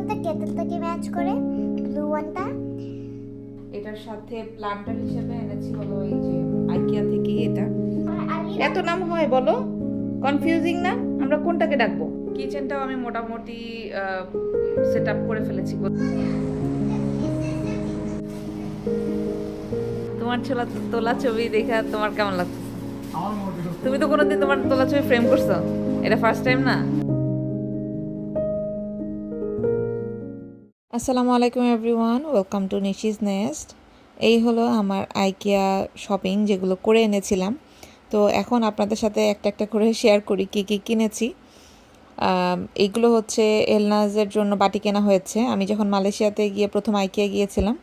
কোনটা কেটেলটাকে ম্যাচ করে ব্লু ওয়ানটা এটার সাথে প্লান্টার হিসেবে এনেছি হলো এই যে আইকিয়া থেকে এটা। এত নাম হয় বলো? কনফিউজিং না? আমরা কোনটাকে ডাকবো? কিচেনটাও আমি মোটামুটি সেট আপ করে ফেলেছি। তোমার ছোলা তোলা ছবি দেখে তোমার কেমন লাগছে? তুমি তো কোনোদিন তোমার তোলা ছবি ফ্রেম করছ? এটা ফার্স্ট টাইম না? আসসালামু আলাইকুম everyone, welcome to Nishi's nest. এই হলো আমার আইকিয়া শপিং যেগুলো করে এনেছিলাম। তো এখন আপনাদের সাথে একটা একটা করে শেয়ার করি কী কী কিনেছি। এইগুলো হচ্ছে এলনাজের জন্য বাটি কেনা হয়েছে। আমি যখন মালয়েশিয়াতে গিয়ে প্রথম আইকিয়া গিয়েছিলাম,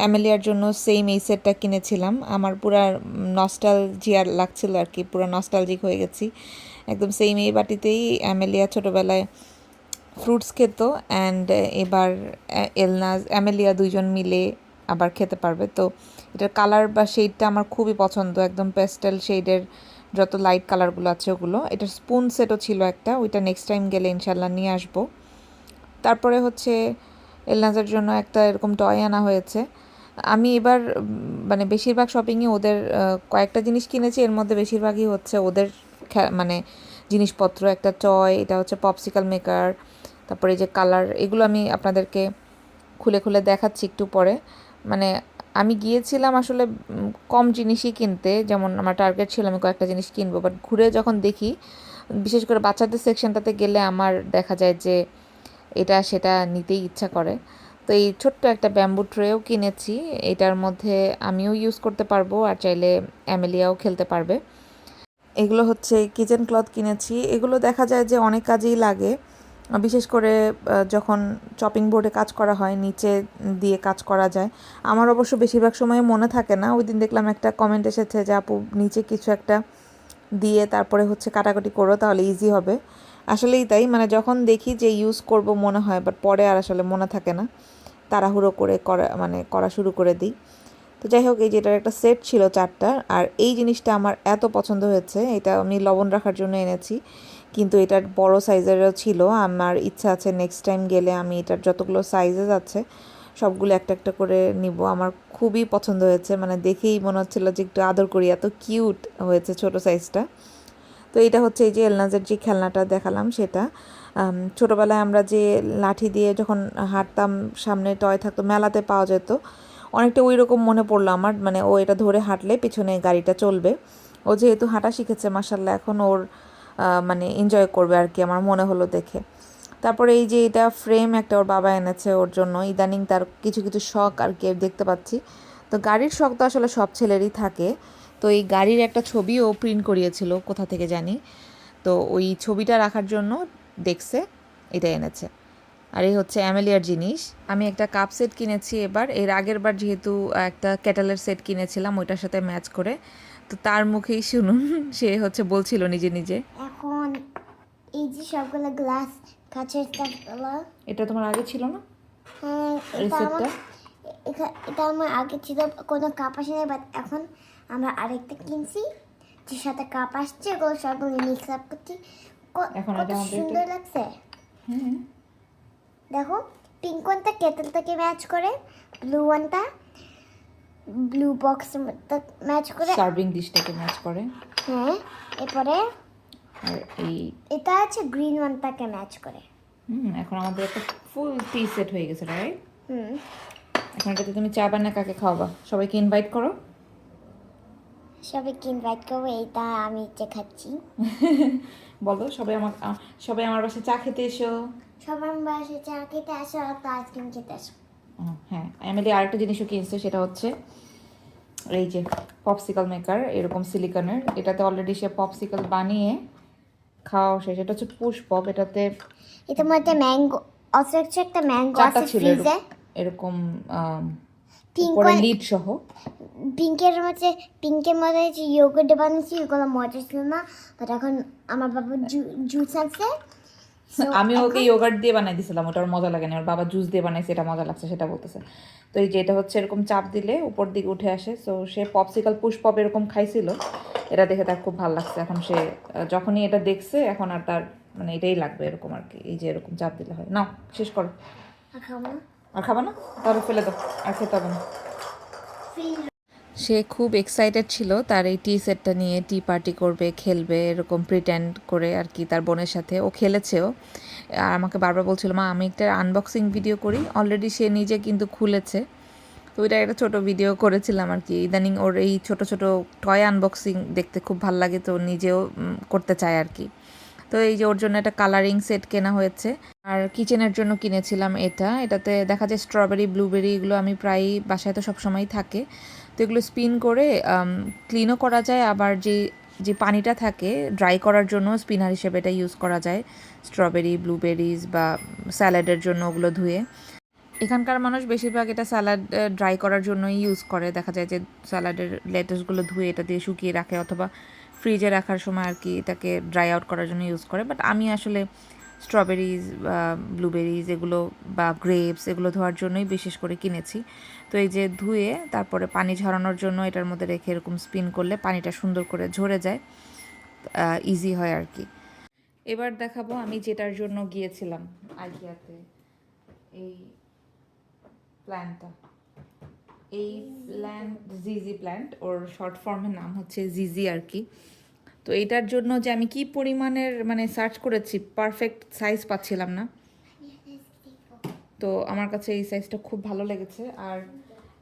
অ্যামেলিয়ার জন্য সেম এই সেটটা কিনেছিলাম। আমার পুরা নস্টাল জিয়ার লাগছিল আর কি, পুরো নস্টালজিক হয়ে গেছি। একদম সেম এই বাটিতেই অ্যামেলিয়া ছোটোবেলায় ফ্রুটস খেত অ্যান্ড এবার এলনাজ, অ্যামেলিয়া দুইজন মিলে আবার খেতে পারবে। তো এটার কালার বা শেডটা আমার খুবই পছন্দ। একদম পেস্টেল শেডের যত লাইট কালারগুলো আছে ওগুলো। এটার স্পুন সেটও ছিল একটা, ওইটা নেক্সট টাইম গেলে ইনশাল্লাহ নিয়ে আসব। তারপরে হচ্ছে এলনাজের জন্য একটা এরকম টয় আনা হয়েছে। আমি এবার মানে বেশিরভাগ শপিংয়ে ওদের কয়েকটা জিনিস কিনেছি, এর মধ্যে বেশিরভাগই হচ্ছে ওদের মানে জিনিসপত্র। একটা টয় এটা হচ্ছে পপসিকাল মেকার তারপরে এই যে কালার এগুলো আমি আপনাদেরকে খুলে খুলে দেখাচ্ছি একটু পরে। মানে আমি গিয়েছিলাম আসলে কম জিনিসই কিনতে, যেমন আমার টার্গেট ছিল আমি কয়েকটা জিনিস কিনবো বাট ঘুরে যখন দেখি, বিশেষ করে বাচ্চাদের সেকশনটাতে গেলে আমার দেখা যায় যে এটা সেটা নিতেই ইচ্ছা করে। তো এই ছোট্ট একটা ব্যাম্বু ট্রেও কিনেছি, এটার মধ্যে আমিও ইউজ করতে পারব, আর চাইলে অ্যামেলিয়াও খেলতে পারবে। এগুলো হচ্ছে কিচেন ক্লথ কিনেছি, এগুলো দেখা যায় যে অনেক কাজেই লাগে। বিশেষ করে যখন চপিং বোর্ডে কাজ করা হয়, নিচে দিয়ে কাজ করা যায়, আমার অবশ্য বেশিরভাগ সময় মনে থাকে না। ওই দিন দেখলাম একটা কমেন্ট এসেছে যে, আপু, নিচে কিছু একটা দিয়ে তারপরে হচ্ছে কাটাকাটি করো, তাহলে ইজি হবে। আসলেই তাই মানে যখন দেখি যে ইউজ করব মনে হয় বাট পরে আর আসলে মনে থাকে না। তাড়াহুড়ো করে করা মানে করা শুরু করে দিই। তো যাই হোক, এই যে এটার একটা সেট ছিল চারটার, আর এই জিনিসটা আমার এত পছন্দ হয়েছে, এটা আমি লবণ রাখার জন্য এনেছি। কিন্তু এটার বড় সাইজেরও ছিল। আমার ইচ্ছা আছে নেক্সট টাইম গেলে আমি এটার যতগুলো সাইজেস আছে, সবগুলো একটা একটা করে নিব। আমার খুবই পছন্দ হয়েছে। মানে দেখেই মনে হচ্ছিল যে একটু আদর করি, এত কিউট হয়েছে ছোট সাইজটা তো এটা হচ্ছে এই যে এলনাজের যে খেলনাটা দেখালাম সেটা। ছোটোবেলায় আমরা যে লাঠি দিয়ে যখন হাঁটতাম, সামনে টয় থাকতো, মেলাতে পাওয়া যেত, অনেকটা ওই রকম মনে পড়ল আমার। মানে ও এটা ধরে হাঁটলে পিছনে গাড়িটা চলবে। ও যেহেতু হাঁটা শিখেছে মাসাল্লাহ এখন ওর মানে এনজয় করবে আর কি আমার মনে হলো দেখে। তারপরে এই যে এটা ফ্রেম একটা ওর বাবা এনেছে ওর জন্য, ইদানিং তার কিছু কিছু শখ আর কি দেখতে পাচ্ছি। তো গাড়ির শখ তো আসলে সব ছেলেরই থাকে। তো এই গাড়ির একটা ছবিও প্রিন্ট করিয়েছিল, কোথা থেকে জানি। তো ওই ছবিটা রাখার জন্য দেখছে, এটা এনেছে। আর এই হচ্ছে অ্যামেলিয়ার জিনিস। আমি একটা কাপ সেট কিনেছি এবার। এর আগের বার যেহেতু একটা ক্যাটালের সেট কিনেছিলাম, ওইটার সাথে ম্যাচ করে তো তার মুখেই শুনুন সে হচ্ছে বলছিল নিজে নিজে। এখন এই যে সবগুলো গ্লাস কাঁচের স্টাফগুলো এটা তোমার আগে ছিল না? হ্যাঁ এটা আমার আগে ছিল কোনো কাপ আসে নাই বাট এখন আমরা আরেকটা কিনছি যে সাথে কাপ আসছে ওগুলো সবগুলো মিক্স আপ করছি। কত সুন্দর লাগছে। হুম দেখো পিঙ্ক ওয়ানটা কেটেলটাকে ম্যাচ করে ব্লু ওয়ানটা ব্লু বক্স ম্যাচ করে সার্ভিং ডিশটাকে ম্যাচ করে। হ্যাঁ এরপরে আর এই এটা আছে গ্রিন ওয়ানটাকে ম্যাচ করে। হুম এখন আমাদের একটা ফুল টি সেট হয়ে গেছে রাইট হুম। এখন এটাতে তুমি চা বানিয়ে কাকে খাওয়াবা? সবাইকে ইনভাইট করো। সবাইকে ইনভাইট করব এইটা আমি ইচ্ছে খাচ্ছি। বলো সবাই আমার সবাই আমার বাসায় চা খেতে এসো। সবার বাসে চা খেতে আসো আর তো আইসক্রিম খেতে আসো। ও, হ্যাঁ এমএলএ আরেকটা জিনিসও কিনছে সেটা হচ্ছে এই যে পপসিকাল মেকার এরকম সিলিকনের এটাতে অলরেডি সে পপসিকাল বানিয়ে খাওয়া শেষ। এটা হচ্ছে পুশ পপ এটাতে এটার মধ্যে ম্যাঙ্গো হচ্ছে একটা ম্যাঙ্গো আছে ফ্রিজে এরকম- উপরে লিড সহ। পিঙ্কের মধ্যে পিঙ্কের মধ্যে যে ইয়োগার্ট বানিয়েছি ওগুলো মজা ছিল না। বাট এখন আমার বাবা জুস আছে আমি ওকে ইয়োগার্ট দিয়ে বানাই দিয়েছিলাম ওটা ওর মজা লাগে না ওর বাবা জুস দিয়ে বানাইছে এটা মজা লাগছে সেটা বলতেছে। তো এই যে এটা হচ্ছে এরকম চাপ দিলে উপর দিকে উঠে আসে তো সে পপসিকাল পুশ পপ এরকম খাইছিল এটা দেখে তার খুব ভালো লাগছে। এখন সে যখনই এটা দেখছে এখন আর তার মানে এটাই লাগবে এরকম আর কি এই যে এরকম চাপ দিলে হয়। নাও শেষ করো। আর খাব না? আর খাবা না? তাহলে ফেলে দাও আর খেতে হবে না। সে খুব এক্সাইটেড ছিল, তার এই টি সেটটা নিয়ে টি পার্টি করবে, খেলবে, এরকম প্রিটেন্ড করে আর কি তার বোনের সাথে। ও খেলেছেও আর আমাকে বারবার বলছিল, মা, আমি একটা আনবক্সিং ভিডিও করি। অলরেডি সে নিজে কিন্তু খুলেছে। তো ওইটা একটা ছোটো ভিডিও করেছিলাম আর কি। ইদানিং ওর এই ছোট ছোট টয় আনবক্সিং দেখতে খুব ভালো লাগে, তো নিজেও করতে চায় আর কি। তো এই যে ওর জন্য একটা কালারিং সেট কেনা হয়েছে। আর কিচেনের জন্য কিনেছিলাম এটা। এটাতে দেখা যায় স্ট্রবেরি ব্লুবেরি এগুলো আমি প্রায় বাসায় তো সবসময়ই থাকে। তো এগুলো স্পিন করে ক্লিনও করা যায়, আবার যে যে পানিটা থাকে ড্রাই করার জন্য স্পিনার হিসেবে এটা ইউজ করা যায় স্ট্রবেরি ব্লুবেরিজ বা স্যালাডের জন্য ওগুলো ধুয়ে। এখানকার মানুষ বেশিরভাগ এটা স্যালাড ড্রাই করার জন্যই ইউজ করে। দেখা যায় যে স্যালাডের লেটাসগুলো ধুয়ে এটা দিয়ে শুকিয়ে রাখে, অথবা ফ্রিজে রাখার সময় আর কি এটাকে ড্রাই আউট করার জন্য ইউজ করে। বাট আমি আসলে স্ট্রবেরিজ বা ব্লুবেরিজ এগুলো বা গ্রেপস এগুলো ধোয়ার জন্যই বিশেষ করে কিনেছি। তো এই যে ধুয়ে তারপরে পানি ঝরানোর জন্য এটার মধ্যে রেখে এরকম স্পিন করলে পানিটা সুন্দর করে ঝরে যায় ইজি হয় আর কি। এবার দেখাবো আমি যেটার জন্য গিয়েছিলাম আইকিয়াতে। এই প্ল্যান্টটা এই প্ল্যান্ট জিজি প্ল্যান্ট, ওর শর্ট ফর্মের নাম হচ্ছে জিজি আর কি। তো এটার জন্য যে আমি কি পরিমাণের মানে সার্চ করেছি পারফেক্ট সাইজ পাচ্ছিলাম না। তো আমার কাছে এই সাইজটা খুব ভালো লেগেছে। আর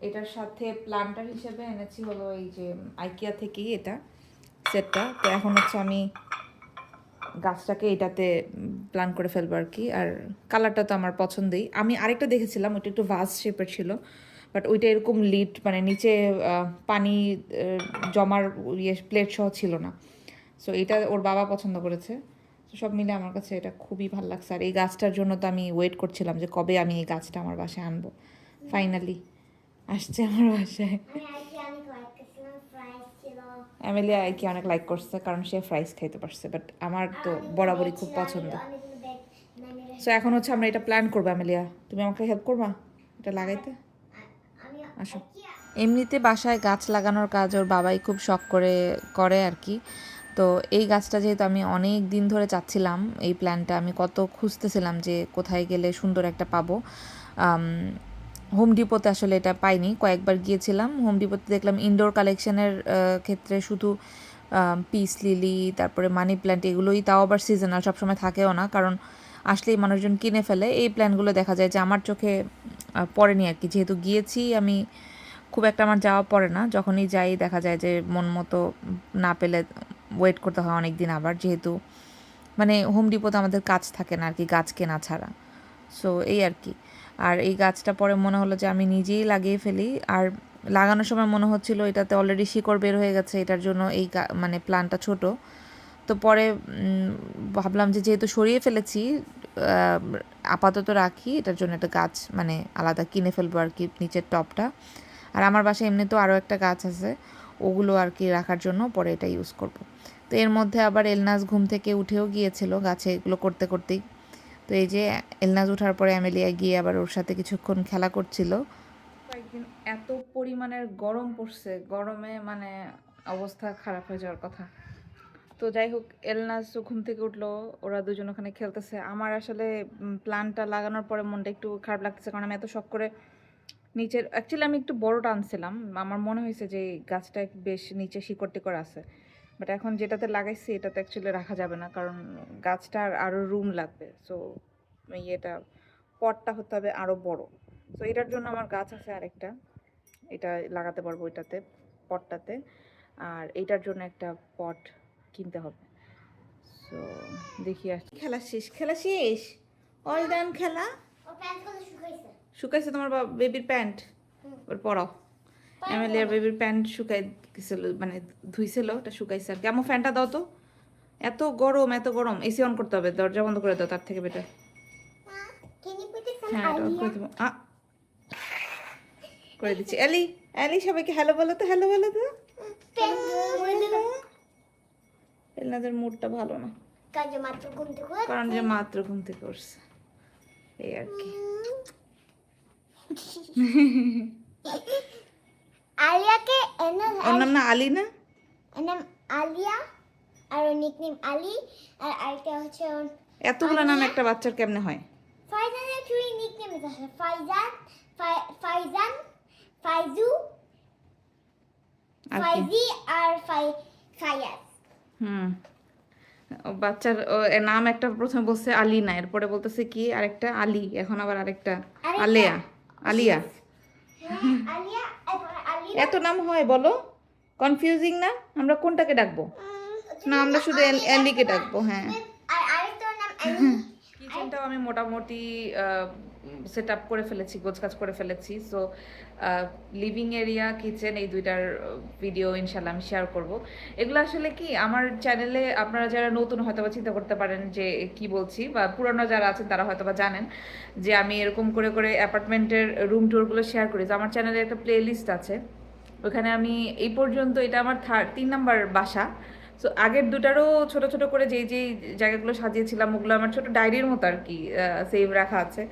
এটার সাথে প্লান্টার হিসেবে এনেছি হলো এই যে আইকিয়া থেকেই এটা সেটটা তো এখন হচ্ছে আমি গাছটাকে এটাতে প্ল্যান করে ফেলব আর কি। আর কালারটা তো আমার পছন্দই। আমি আরেকটা দেখেছিলাম ওইটা একটু ভাস শেপের ছিল। বাট ওইটা এরকম লিড মানে নিচে পানি জমার ইয়ে প্লেট সহ ছিল না। সো এটা ওর বাবা পছন্দ করেছে। তো সব মিলে আমার কাছে এটা খুবই ভালো লাগছে। আর এই গাছটার জন্য তো আমি ওয়েট করছিলাম যে কবে আমি এই গাছটা আমার বাসায় আনব। ফাইনালি আসছে আমার বাসায়। অ্যামেলিয়া কি অনেক লাইক করছে, কারণ সে ফ্রাইস খাইতে পারছে বাট আমার তো বরাবরই খুব পছন্দ। সো এখন হচ্ছে আমরা এটা প্ল্যান করব অ্যামেলিয়া তুমি আমাকে হেল্প করবা এটা লাগাইতে? আসো। এমনিতে বাসায় গাছ লাগানোর কাজ ওর বাবাই খুব শখ করে করে আর কি। তো এই গাছটা যেহেতু আমি অনেক দিন ধরে চাচ্ছিলাম, এই প্ল্যানটা আমি কত খুঁজতেছিলাম যে কোথায় গেলে সুন্দর একটা পাবো। হোম ডিপোতে আসলে এটা পাইনি, কয়েকবার গিয়েছিলাম। হোম ডিপোতে দেখলাম ইনডোর কালেকশনের ক্ষেত্রে শুধু পিস লিলি তারপরে মানি প্ল্যান্ট এগুলোই, তাও আবার সিজনাল সবসময় থাকেও না। কারণ আসলেই মানুষজন কিনে ফেলে, এই প্ল্যানগুলো দেখা যায় যে আমার চোখে পড়েনি আর কি। যেহেতু গিয়েছি, আমি খুব একটা আমার যাওয়া পড়ে না। যখনই যাই দেখা যায় যে মন মতো না পেলে ওয়েট করতে হয় অনেক দিন আবার, যেহেতু মানে হোম ডিপোতে আমাদের কাজ থাকে না আর কি গাছ কেনা ছাড়া। সো এই আর কি আর এই গাছটা পরে মনে হলো যে আমি নিজেই লাগিয়ে ফেলি। আর লাগানোর সময় মনে হচ্ছিল এটাতে অলরেডি শিকড় বের হয়ে গেছে, এটার জন্য এই মানে প্ল্যানটা ছোট। তো পরে ভাবলাম যে যেহেতু সরিয়ে ফেলেছি আপাতত রাখি, এটার জন্য একটা গাছ মানে আলাদা কিনে ফেলব আর কি নিচের টপটা। আর আমার বাসায় এমনিতেও আরও একটা গাছ আছে ওগুলো আর কি রাখার জন্য পরে এটা ইউজ করব। তো এর মধ্যে আবার এলনাস ঘুম থেকে উঠেও গিয়েছিল গাছে এগুলো করতে করতেই। তো এই যে এলনাস ওঠার পরে অ্যামেলিয়া গিয়ে আবার ওর সাথে কিছুক্ষণ খেলা করছিল। কয়েকদিন এত পরিমাণের গরম পড়ছে, গরমে মানে অবস্থা খারাপ হয়ে যাওয়ার কথা। তো যাই হোক, এলনাস ঘুম থেকে উঠল, ওরা দুজন ওখানে খেলতেছে। আমার আসলে প্ল্যানটা লাগানোর পরে মনটা একটু খারাপ লাগতেছে, কারণ আমি এত শখ করে নিচের অ্যাকচুয়ালি আমি একটু বড়টা টানছিলাম। আমার মনে হয়েছে যে এই গাছটা বেশ নিচে শিকড় টিকড় আছে। বাট এখন যেটাতে লাগাইছি এটাতে অ্যাকচুয়ালি রাখা যাবে না। কারণ গাছটার আরও রুম লাগবে। সো ইয়েটা পটটা হতে হবে আরও বড়। সো এটার জন্য আমার গাছ আছে আরেকটা। এটা লাগাতে পারব এটাতে পটটাতে। আর এইটার জন্য একটা পট কিনতে হবে। সো দেখি আর খেলা শেষ খেলা শেষ? অল ডান খেলা? শুকাইছে তোমার বেবির প্যান্ট ওর পরাও। এমএলএর বেবির প্যান্ট শুকাই গেছিল মানে ধুইছিল ওটা শুকাইছে আর কি। আমার ফ্যানটা দাও তো। এত গরম এত গরম। এসি অন করতে হবে দরজা বন্ধ করে দাও তার থেকে বেটার হ্যাঁ করে দিচ্ছি। এলি এলি সবাইকে হ্যালো বলো তো হ্যালো বলো তো। এলনাদের মুডটা ভালো না। কারণ যে মাত্র ঘুম থেকে উঠছে। এই আর কি। আলিয়াকে ওর নাম না আলি না? ওর নাম আলিয়া আর ওর নিকনেম আলি আর আরেকটা হচ্ছে ওর এতগুলো নাম একটা বাচ্চার কেমনে হয়? ফাইজান actually nickname is আসলে ফাইজান ফাইজান ফাইজু? ফাইজি আর ফাই হুম। ও বাচ্চার ও, নাম একটা প্রথমে বলছে আলিনা এরপরে বলতেছে কি? আরেকটা আলী এখন আবার আরেকটা? আলেয়া। আলিয়া। হ্যাঁ, এত নাম হয় বলো? কনফিউজিং না? আমরা কোনটাকে ডাকবো? না আমরা শুধু এল- এলিকে ডাকবো হ্যাঁ। নাম কিচেনটাও আমি মোটামুটি সেট আপ করে ফেলেছি গোছকাজ করে ফেলেছি। সো লিভিং এরিয়া কিচেন এই দুইটার ভিডিও ইনশাল্লাহ আমি শেয়ার করব। এগুলো আসলে কি, আমার চ্যানেলে আপনারা যারা নতুন হয়তো বা চিন্তা করতে পারেন যে কি বলছি, বা পুরনো যারা আছেন তারা হয়তো বা জানেন যে, আমি এরকম করে করে অ্যাপার্টমেন্টের রুম টুরগুলো শেয়ার করি। তো আমার চ্যানেলে একটা প্লে লিস্ট আছে। ওখানে আমি এই পর্যন্ত এটা আমার থার্ড তিন নাম্বার বাসা। সো আগের দুটারও ছোট ছোট করে যেই যেই জায়গাগুলো সাজিয়েছিলাম, ওগুলো আমার ছোট ডায়েরির মতো আর কি সেভ রাখা আছে।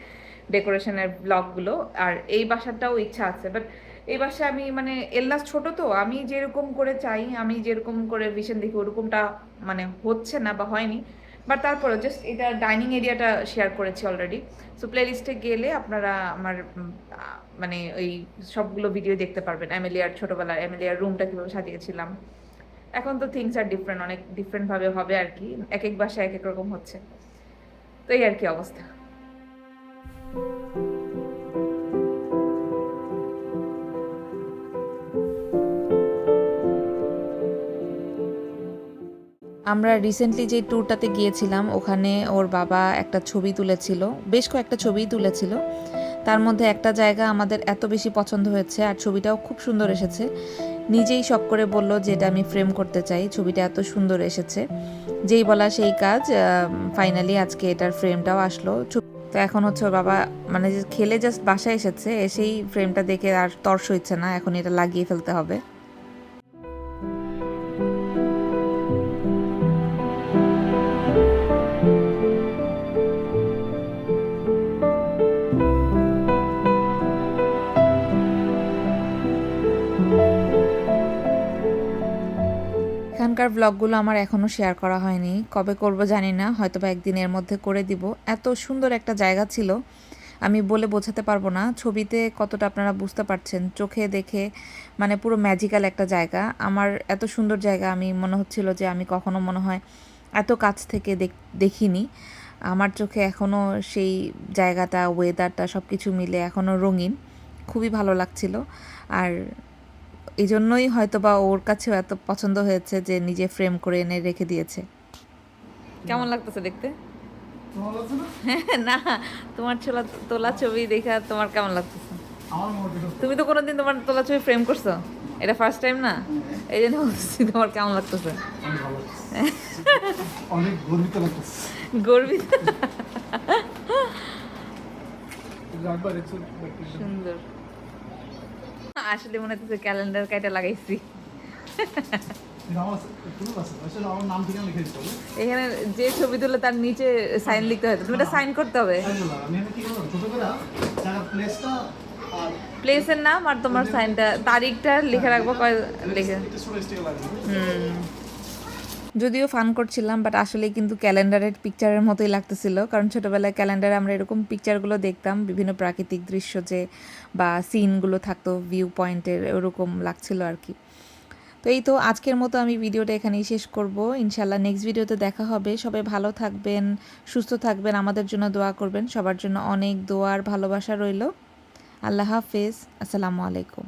ডেকোরেশনের ব্লগগুলো আর এই বাসাটাও ইচ্ছা আছে। বাট এই বাসা আমি মানে এল্লাস ছোট তো, আমি যেরকম করে চাই, আমি যেরকম করে ভিশন দেখি, ওরকমটা মানে হচ্ছে না বা হয়নি। বাট তারপরে জাস্ট এটা ডাইনিং এরিয়াটা শেয়ার করেছি অলরেডি সো প্লেলিস্টে গেলে আপনারা আমার মানে ওই সবগুলো ভিডিও দেখতে পারবেন। অ্যামেলিয়ার ছোটোবেলার অ্যামেলিয়ার রুমটা কীভাবে সাজিয়েছিলাম। এখন তো থিংস আর ডিফারেন্ট অনেক ডিফারেন্টভাবে হবে আর কি। এক এক বাসায় এক এক রকম হচ্ছে। তো এই আর কি অবস্থা। আমরা রিসেন্টলি যে ট্যুরটাতে গিয়েছিলাম, ওখানে ওর বাবা একটা ছবি তুলেছিল, বেশ কয়েকটা ছবিই তুলেছিল। তার মধ্যে একটা জায়গা আমাদের এত বেশি পছন্দ হয়েছে, আর ছবিটাও খুব সুন্দর এসেছে। নিজেই শখ করে বলল যে এটা আমি ফ্রেম করতে চাই, ছবিটা এত সুন্দর এসেছে। যেই বলা সেই কাজ ফাইনালি আজকে এটার ফ্রেমটাও আসলো। তো এখন হচ্ছে ওর বাবা মানে খেলে জাস্ট বাসায় এসেছে, এসেই ফ্রেমটা দেখে আর তর্স হচ্ছে না, এখন এটা লাগিয়ে ফেলতে হবে। এখানকার ব্লগগুলো আমার এখনও শেয়ার করা হয়নি। কবে করব জানি না হয়তো বা একদিনের মধ্যে করে দিব। এত সুন্দর একটা জায়গা ছিল, আমি বলে বোঝাতে পারব না। ছবিতে কতটা আপনারা বুঝতে পারছেন, চোখে দেখে মানে পুরো ম্যাজিক্যাল একটা জায়গা। আমার এত সুন্দর জায়গা, আমি মনে হচ্ছিল যে আমি কখনো মনে হয় এত কাছ থেকে দেখ- দেখিনি। আমার চোখে এখনও সেই জায়গাটা ওয়েদারটা সব কিছু মিলে এখনও রঙিন। খুবই ভালো লাগছিল। আর এই জন্যই হয়তো বা ওর কাছেও এত পছন্দ হয়েছে যে নিজে ফ্রেম করে এনে রেখে দিয়েছে। কেমন লাগতেছে দেখতে? না? না তোমার ছোলা তোলা ছবি দেখা তোমার কেমন লাগতেছে? তুমি তো কোনোদিন তোমার তোলা ছবি ফ্রেম করছ? এটা ফার্স্ট টাইম না? এই জন্য বলছি তোমার কেমন লাগতেছে? অনেক ভালো লাগছে। অনেক গর্বিত লাগতেছে। গর্বিত। সুন্দর। আসলে মনে হচ্ছে ক্যালেন্ডার কাইটা লাগাইছি। এখানে যে ছবি তুলে তার নিচে সাইন লিখতে হয় তুমি এটা সাইন করতে হবে। প্লেসের নাম আর তোমার সাইনটা তারিখটা লিখে রাখব লিখে হুম। যদিও ফান করছিলাম বাট আসলে কিন্তু ক্যালেন্ডারের পিকচারের মতোই লাগতেছিল। কারণ ছোটোবেলায় ক্যালেন্ডারে আমরা এরকম পিকচারগুলো দেখতাম, বিভিন্ন প্রাকৃতিক দৃশ্য যে বা সিনগুলো থাকতো ভিউ পয়েন্টের ওরকম লাগছিল আর কি। তো এই তো আজকের মতো আমি ভিডিওটা এখানেই শেষ করব। ইনশাল্লাহ নেক্সট ভিডিওতে দেখা হবে। সবাই ভালো থাকবেন, সুস্থ থাকবেন, আমাদের জন্য দোয়া করবেন। সবার জন্য অনেক দোয়ার ভালোবাসা রইল। আল্লাহ হাফেজ। আসসালামু আলাইকুম।